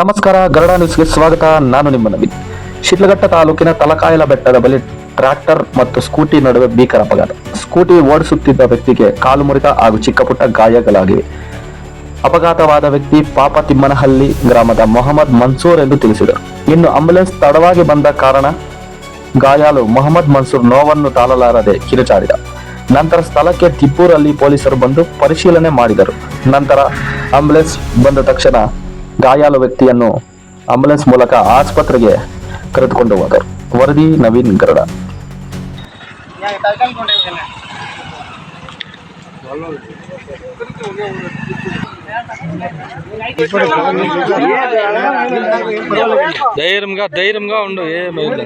ನಮಸ್ಕಾರ, ಗರಡ ನ್ಯೂಸ್ಗೆ ಸ್ವಾಗತ. ನಾನು ನಿಮ್ಮ ನವೀನ್. ಶಿಡ್ಲಘಟ್ಟ ತಾಲೂಕಿನ ತಲಕಾಯಲ ಬೆಟ್ಟದ ಬಳಿ ಟ್ರ್ಯಾಕ್ಟರ್ ಮತ್ತು ಸ್ಕೂಟಿ ನಡುವೆ ಭೀಕರ ಅಪಘಾತ. ಸ್ಕೂಟಿ ಓಡಿಸುತ್ತಿದ್ದ ವ್ಯಕ್ತಿಗೆ ಕಾಲು ಮುರಿತ ಹಾಗೂ ಚಿಕ್ಕಪುಟ್ಟ ಗಾಯಗಳಾಗಿವೆ. ಅಪಘಾತವಾದ ವ್ಯಕ್ತಿ ಪಾಪ ತಿಮ್ಮನಹಳ್ಳಿ ಗ್ರಾಮದ ಮೊಹಮ್ಮದ್ ಮನ್ಸೂರ್ ಎಂದು ತಿಳಿಸಿದರು. ಇನ್ನು ಆಂಬುಲೆನ್ಸ್ ತಡವಾಗಿ ಬಂದ ಕಾರಣ ಗಾಯಾಲು ಮೊಹಮ್ಮದ್ ಮನ್ಸೂರ್ ನೋವನ್ನು ತಾಳಲಾರದೆ ಕಿರುಚಾಡಿದ. ನಂತರ ಸ್ಥಳಕ್ಕೆ ತಿಪ್ಪೂರಲ್ಲಿ ಪೊಲೀಸರು ಬಂದು ಪರಿಶೀಲನೆ ಮಾಡಿದರು. ನಂತರ ಆಂಬ್ಯುಲೆನ್ಸ್ ಬಂದ ತಕ್ಷಣ ಗಾಯಾಳು ವ್ಯಕ್ತಿಯನ್ನು ಆಂಬ್ಯುಲೆನ್ಸ್ ಮೂಲಕ ಆಸ್ಪತ್ರೆಗೆ ಕರೆದುಕೊಂಡು ಹೋದರು ವರದಿ ನವೀನ್ ಗರುಡ ధైర్యంగా ధైర్యంగా ఉండు ఏమైంది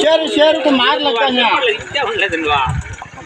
షేరు షేరుకు మార్లక్కయ్యా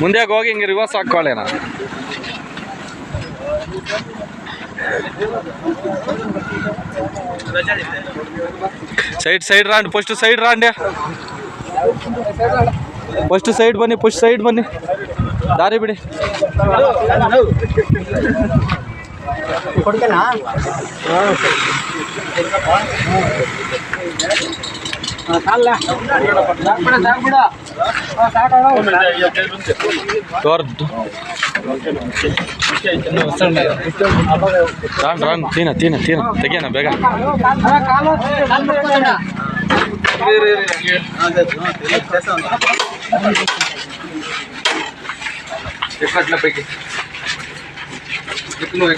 ಮುಂದೆ ಹೋಗಿ ಹಿಂಗೆ ರಿವರ್ಸ್ ಹಾಕೊಳ್ಳೇನ ಸೈಡ್ ಸೈಡ್ ರಾಂಡ್ ಫಸ್ಟ್ ಸೈಡ್ ರಾಂಡೆ ಫಸ್ಟ್ ಸೈಡ್ ಬನ್ನಿ ಫಸ್ಟ್ ಸೈಡ್ ಬನ್ನಿ. ದಾರಿ ಬಿಡಿ. ಕೊಡ್ತೇನಾ? రాండి రాండి తిన తిన తిన తెగేనా బేగ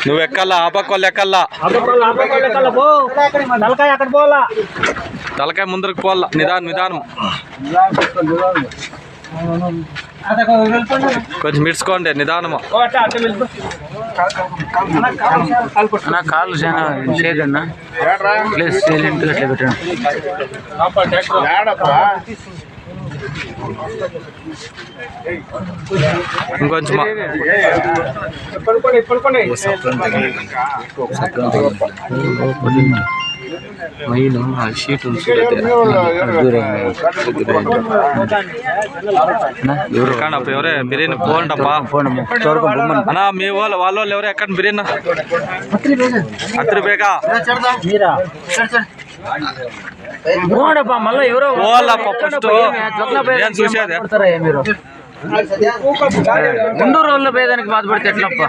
నువ్వు ఎక్కల్లా ఆ పక్క వాళ్ళు ఎక్కల్లా తలకాయ అక్కడ పోవాలా తలకాయ ముందరకు పోవాల. నిదానం నిదానం. కొంచెం మిడ్చుకోండి నిదానము. నా కాళ్ళు చాలా చేయదన్నా ప్లేస్ అట్లా పెట్టండి. ఇంకొంచెం మైను ఆ షీట్ ఎవరు కాండప్ప ఎవరే బిర్యానీ పోండప్పా అన్నా మీ వాళ్ళు వాళ్ళ ఎవరు ఎక్కడ బిర్యానీ పోడప్పా మళ్ళీ ఎవరో చూసేది? ముందు రోజుల్లో పోయేదానికి బాధపడితే ఎట్లప్ప?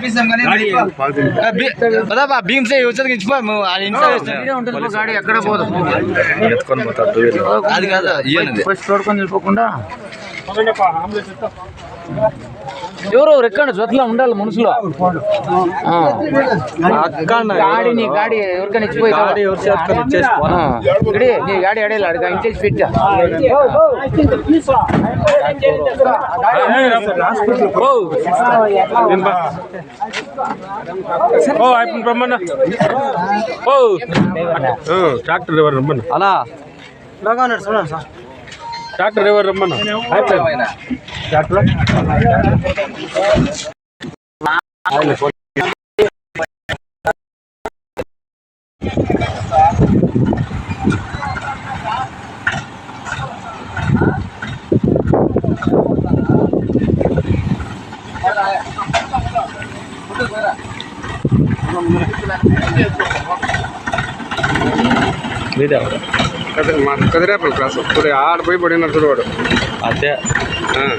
భీమ్సే ఉంటుంది గాడి ఎక్కడ పోదు? అది కాదు ఫస్ట్ తోడుకొని వెళ్ళిపోకుండా? ఎవరు ఎక్కడ జొత్తలో ఉండాలి మనుషులు. ఆ. గాడి నీ గాడి ఎవరికైనా ఇచ్చిపోయి గాడి ఎవరి చేతికైనా ఇచ్చేసి నీ గాడి అడేలా అడిగా ఇంటికి పెట్టా. ఓ అయిపోయింది రమ్మన్న. ఓ. Tractor driver రమ్మన్న. అలా. డాక్టర్ ఎవరు రమ్మన్నా డాక్టర్ Beda. ట్రాక్టర్ మీదే ఆవిడ. కదిరి మా కదిరేపల్లి క్రాస్ ఇప్పుడు ఆడ పోయి పడినాడు చూడవాడు అదే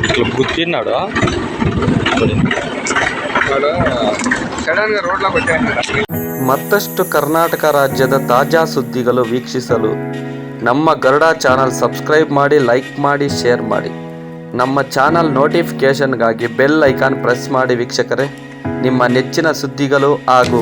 ఇట్లా గుర్తిన్నాడు వాడు సడన్ గా రోడ్లోకి వచ్చాడు ಮತ್ತಷ್ಟು ಕರ್ನಾಟಕ ರಾಜ್ಯದ ತಾಜಾ ಸುದ್ದಿಗಳು ವೀಕ್ಷಿಸಲು ನಮ್ಮ ಗರುಡ ಚಾನಲ್ ಸಬ್ಸ್ಕ್ರೈಬ್ ಮಾಡಿ ಲೈಕ್ ಮಾಡಿ ಶೇರ್ ಮಾಡಿ ನಮ್ಮ ಚಾನಲ್ ನೋಟಿಫಿಕೇಷನ್ಗಾಗಿ ಬೆಲ್ ಐಕಾನ್ ಪ್ರೆಸ್ ಮಾಡಿ ವೀಕ್ಷಕರೇ ನಿಮ್ಮ ನೆಚ್ಚಿನ ಸುದ್ದಿಗಳು ಹಾಗೂ